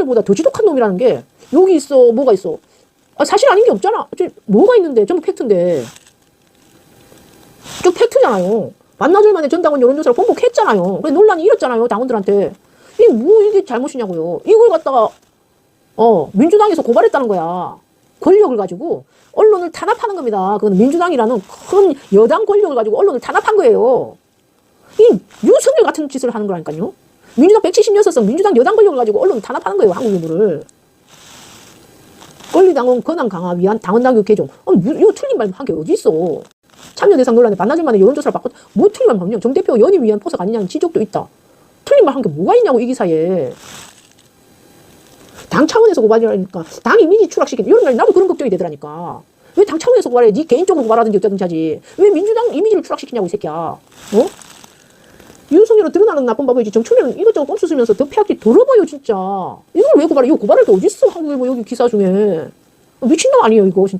윤석열보다 더 지독한 놈이라는 게 여기 있어 뭐가 있어? 아, 사실 아닌 게 없잖아. 저, 뭐가 있는데? 전부 팩트인데. 저 팩트잖아요. 만나줄 만에 전당원 여론조사를 공복했잖아요. 그래 논란이 일었잖아요 당원들한테. 이게 뭐 이게 잘못이냐고요. 이걸 갖다가 어 민주당에서 고발했다는 거야. 권력을 가지고 언론을 탄압하는 겁니다. 그건 민주당이라는 큰 여당 권력을 가지고 언론을 탄압한 거예요. 이 윤석열 같은 짓을 하는 거라니까요. 민주당 176석 민주당 여당 권력을 가지고 언론을 탄압하는 거예요. 한국 유무를. 권리당원 권한 강화 위한 당원당규 개정. 아, 이거 틀린 말 한 게 어디 있어. 참여 대상 논란에 만나줄 만한 여론조사를 받고 뭐 틀린 말 하냐. 정 대표 연임 위한 포석 아니냐는 지적도 있다. 틀린 말 한 게 뭐가 있냐고 이 기사에. 당 차원에서 고발이라니까 당 이미지 추락시키는 이런 날 나도 그런 걱정이 되더라니까. 왜 당 차원에서 고발해? 네 개인적으로 고발하든지 어쩌든지 하지. 왜 민주당 이미지를 추락시키냐고 이 새끼야. 어? 윤석열은 드러나는 나쁜 바보이지. 정청래는 이것저것 꼼수 쓰면서 더 폐악기 더러워요 진짜. 이걸 왜 고발해 이거 고발할 게 어딨어 한국일보 여기 기사 중에. 미친놈 아니에요 이거 진짜